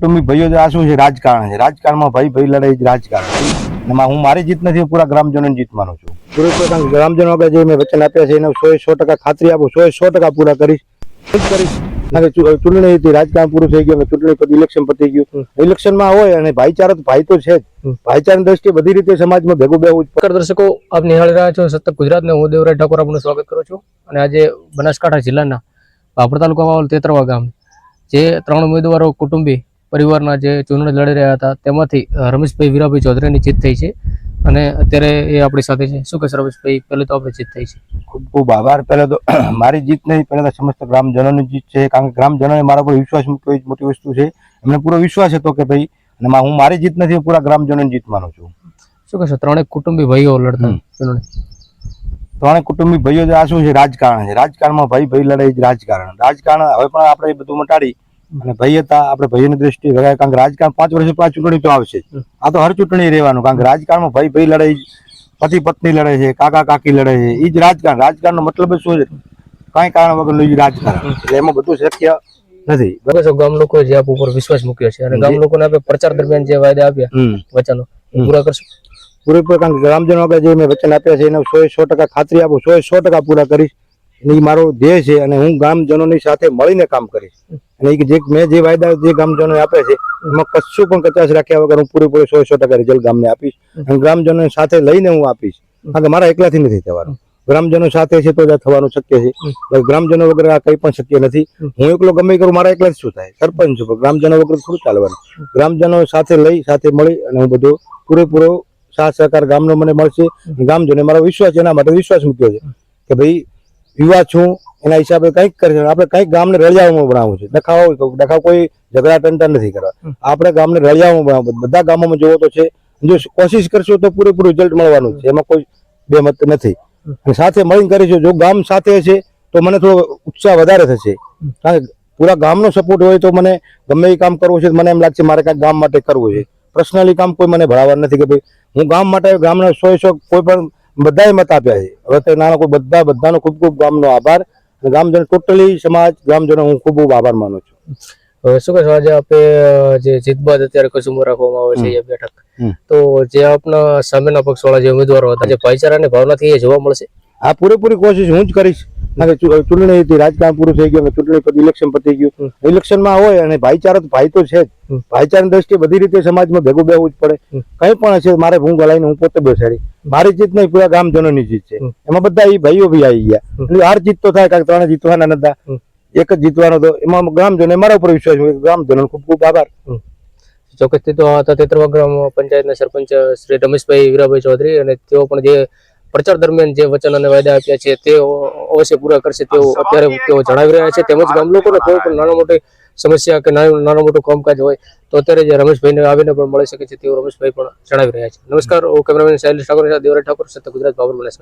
કુટુંબિક ભાઈઓ જે આ શું છે? રાજકારણ છે. રાજકારણમાં ભાઈ ભાઈ લડાઈ જ રાજકારણ એમાં હું મારી જીત નથી પૂરા ગ્રામજનોની જીત માનું છું. પૂરેપૂરા ગ્રામજનો આગળ જે મેં વચન આપ્યા છે એને સો સો ટકા ખાતરી આપું સો સો ટકા પૂરા કરીશ. કરીશ. કારણ ચૂંટણી હતી રાજકારણ પૂરું થઈ ગયું ચૂંટણી પછી ઇલેક્શન પતી ગયું. ઇલેક્શનમાં હોય અને ભાઈચારો તો ભાઈ તો છે જ. ભાઈચારાની દ્રષ્ટિએ બધી રીતે સમાજમાં ભેગું બેવું નમસ્કાર દર્શકો આપ નિહાળી રહ્યા છો સતત ગુજરાતને. હું દેવરાજ ઠાકોર આપનું સ્વાગત કરું છું. અને આજે બનાસકાંઠા જિલ્લાના બાપર તાલુકામાં આવેલ તેતરવા ગામ જે ત્રણ ઉમેદવારો કુટુંબી પરિવારના જે ચૂંટણી લડી રહ્યા હતા તેમાંથી રમેશભાઈ વીરાભાઈ ચૌધરીની જીત થઈ છે. અને અત્યારે એ આપણી સાથે છે. શું કે રમેશભાઈ? પહેલે તો આપણે જીત થઈ છે. ખૂબ ખૂબ આભાર. પહેલાં તો મારી જીત નહીં પહેલા તો સમસ્ત ગ્રામજનોની જીત છે. કારણ કે ગ્રામજનોએ મારા પર વિશ્વાસ મૂક્યો એ જ મોટી વસ્તુ છે. એમને પૂરો વિશ્વાસ હતો કે ભાઈ અને હું મારી જીત નથી પૂરા ગ્રામજનોની જીત માનું છું. શું કહેશો? ત્રણેક કુટુંબી ભાઈઓ લડતા ચૂંટણી. ત્રણેય કુટુંબી ભાઈઓ આ શું છે? રાજકારણ છે. રાજકારણમાં ભાઈ ભાઈ લડાઈ રાજકારણ. રાજકારણ હવે પણ આપણે એ બધું મટાડી અને ભાઈ હતા આપણે ભાઈઓની દ્રષ્ટિએ લડાય કારણ કે રાજકારણ પાંચ વર્ષ પાંચ ચૂંટણી તો આવશે. આ તો હર ચૂંટણી રહેવાનું. કારણ કે રાજકારણમાં ભાઈ ભાઈ લડાઈ પતિ પત્ની લડે છે કાકા કાકી લડે છે. એ જ રાજકારણ. રાજકારણનો મતલબ જ શું છે? કાંઈ કારણ વગરનું એ રાજકારણ. એટલે એમાં બધું શક્ય નથી. બરાબર ગામ લોકોએ જે આપ ઉપર વિશ્વાસ મૂક્યો છે. અને ગામ લોકોને આપણે પ્રચાર દરમિયાન જે વાયદા આપ્યા વચનો પૂરા કરશું. પૂરેપૂરા કારણ કે ગ્રામજનો આગળ જે મેં વચન આપ્યા છે એને સો સો ટકા ખાતરી આપું સો સો ટકા પૂરા કરીશ. એ મારો ધ્યેય છે અને હું ગ્રામજનોની સાથે મળીને કામ કરીશ. અને જે, મેં જે વાયદા જે ગ્રામજનોએ આપે છે, એમાં કશું પણ કચાશ રાખ્યા વગર હું પૂરેપૂરી સો સો ટકા રિઝલ્ટ ગામને આપીશ અને ગ્રામજનોને સાથે લઈને હું આપીશ. કારણ કે મારા એકલાથી નથી થવાનું. ગ્રામજનો સાથે છે તો થવાનું શક્ય છે. ગ્રામજનો વગર આ કંઈ પણ શક્ય નથી. હું એકલો ગમે કરું, મારા એકલાથી શું થાય? સરપંચ છું ગ્રામજનો વગર થોડું ચાલવાનું. ગ્રામજનો સાથે લઈ, સાથે મળી અને હું બધું પૂરેપૂરો સાથ સહકાર ગામનો મને મળશે. ગામજનો મારો વિશ્વાસ એના માટે વિશ્વાસ મૂક્યો છે કે ભાઈ યુવા છું એના હિસાબે કંઈક કરી આપણે કંઈક ગામને રળિયાઓમાં બનાવવું છે. દેખાવો દેખાવ કોઈ ઝઘડા ટંટા નથી કરવા. આપણે ગામને રળિયાઓમાં બનાવવું બધા ગામોમાં જોવો તો છે. જો કોશિશ કરશો તો પૂરેપૂરું રિઝલ્ટ મળવાનું છે. એમાં કોઈ બે મત નથી અને સાથે મળીને કરીશું. જો ગામ સાથે છે તો મને થોડો ઉત્સાહ વધારે થશે. કારણ કે પૂરા ગામનો સપોર્ટ હોય તો મને ગમે એ કામ કરવું છે મને એમ લાગશે મારે કાંઈક ગામ માટે કરવું છે. પર્સનલી કામ કોઈ મને ભરાવવાનું નથી કે ભાઈ હું ગામ માટે ગામના સો સો કોઈ પણ બધાએ મત આપ્યા છે. હવે તો નાના કોઈ બધા બધાનો ખૂબ ખૂબ ગામનો આભાર અને ગામજનો ટોટલી સમાજ ગામજનો હું ખૂબ ખૂબ આભાર માનું છું. હવે શું કહેશો? આજે આપણે જે જીત બાદ અત્યારે કસુંબર રાખવામાં આવે છે એ બેઠક. તો જે આપના સામેના પક્ષવાળા જે ઉમેદવારો હતા જે ભાઈચારાની ભાવનાથી એ જોવા મળશે? આ પૂરેપૂરી કોશિશ હું જ કરીશ. ચૂ- ચૂંટણી રાજકારણ પૂરું થઈ ગયું અને ચૂંટણી પછી ઇલેક્શન પતી ગયું. ઇલેક્શનમાં હોય અને ભાઈચારો તો ભાઈ તો છે જ. ભાઈચારાની દ્રષ્ટિએ બધી રીતે સમાજમાં ભેગું બેવું જ પડે. કંઈ પણ હશે મારે હું ગલાઈને હું પોતે બેસાડી. મારી જીત નહીં પૂરા ગામજનોની જીત છે. એમાં બધા એ ભાઈઓ બી આવી ગયા. એટલે હાર જીત તો થાય કારણ કે ત્રણે જીતવાના નતા. એક જ જીતવાનો હતો એમાં ગ્રામજનો મારા ઉપર વિશ્વાસ મૂક્યો. ગ્રામજનોનો ખૂબ ખૂબ આભાર. ચોક્કસથી તો હતા તેતરવા ગ્રામ પંચાયતના સરપંચ શ્રી રમેશભાઈ વીરાભાઈ ચૌધરી અને તેઓ પણ જે પ્રચાર દરમિયાન જે વચન અને વાયદા આપ્યા છે, તે અવશ્ય પૂરા કરશે તેઓ અત્યારે તેઓ જણાવી રહ્યા છે. તેમજ ગામ લોકોને કોઈ પણ નાના મોટી સમસ્યા કે નાનો મોટું કામકાજ હોય, તો અત્યારે જે રમેશભાઈને આવીને પણ મળી શકે છે તેઓ રમેશભાઈ પણ જણાવી રહ્યા છે. નમસ્કાર, હું કેમેરામેન શૈલેષ ઠાકોર દેવરાજ ઠાકોર સત્ય ગુજરાત બાબર બનાસકાંઠા